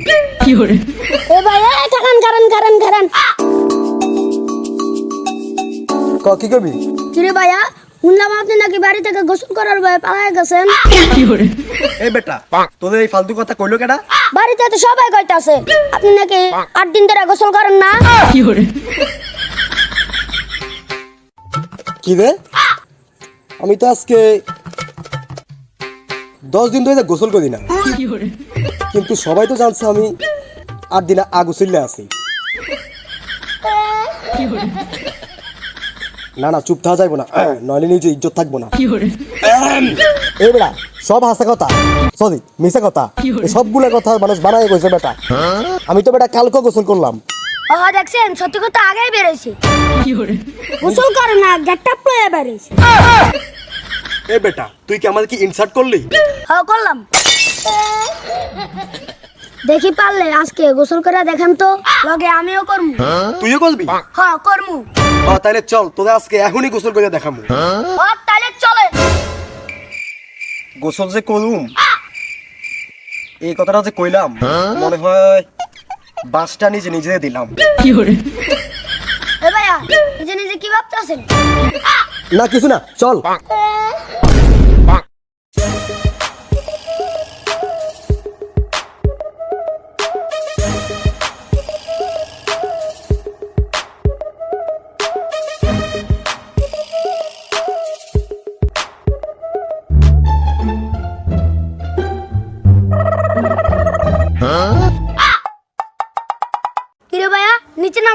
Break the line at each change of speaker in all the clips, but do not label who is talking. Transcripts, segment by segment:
এ ভাই এ কারণ কারণ কারণ কারণ।
ক কি করবি
কিরে ভাইয়া শুনলাম আপনি নাকি বাড়ি থেকে গোসল করার ভয়ে পালায় গেছেন।
এই বেটা তোদের এই ফালতু কথা কইলো কেডা?
বাড়িতে তো সবাই কইতাছে আপনি নাকি আট দিন ধরে গোসল করেন না?
কি রে? আমি তো আজকে দশ দিন ধরে গোসল করি না। কিন্তু সবাই তো জানছে আমি আট দিন আগুসিল্লে আছি। না না চুপ থাকা যাইবো না। নইলে নিজে ইজ্জত থাকব না। এই সব হাসা কথা। সরি মিশা কথা। সবগুলা কথা মানুষ বানাই কইছে বেটা। আমি তো বেটা কালকে গোসল করলাম।
ও দেখছেন? সত্যি কথা আগেই বেরোইছে। গোসল করে না গেটটা প্লয়ে বেরোইছে।
এ বেটা তুই কি আমাদেরকে ইনসার্ট করলি?
হ্যাঁ করলাম। দেখি পারলে আজকে গোসল করে দেখেন তো। লগে আমিও করমু।
তুইও করবি?
হ্যাঁ। করমু।
ও তাহলে চল তোদের আজকে এখনই গোসল করে দেখামু।
ও তাহলে চলে।
গোসল যে করুম এই কথাটা যে কইলাম মনে হয় বাসটা নিজে নিজে দিলাম।
ভাইয়া নিজে নিজে কি ভাবতেছেন?
না কিছু না চল।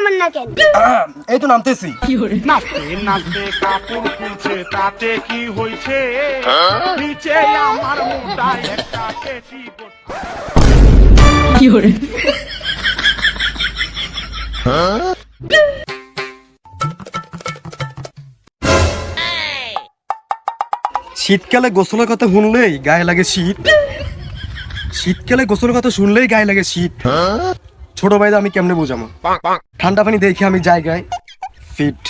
নামেন না কেন?
এই তো নামতেছি।
নাচতে নাচতে কাপড় খুলছে তাতে কি হয়েছে? নিচে আমার একটা কেটি
শীতকালে গোসলের কথা শুনলেই গায়ে লাগে শীত। শীতকালে গোসলের কথা শুনলেই গায়ে লাগে শীত। ছোট ভাইদের আমি কেমনে বোঝাবো? ঠান্ডা পানি দেখে আমি জায়গায় ফিট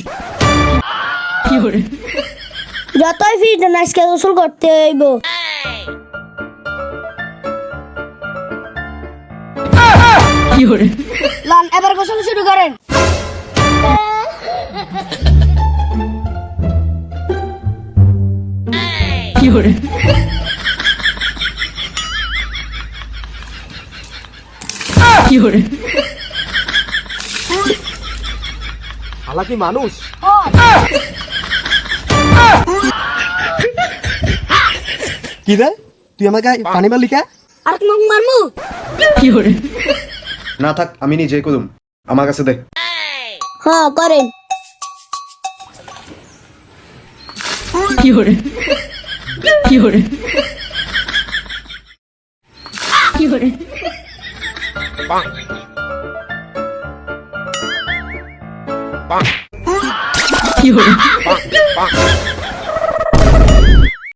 যতই ফিট না আজকে গোসল করতে হইব। লন এবার গোসল শুরু করেন।
হালা কি মানুষ? কি রে? তুই গায়ে পানি মারলি কে?
আর মুখ মারমু?
না থাক আমি নিজেই করুম। আমার কাছে দে।
হ্যাঁ করেন। 棒，棒。有，棒，棒。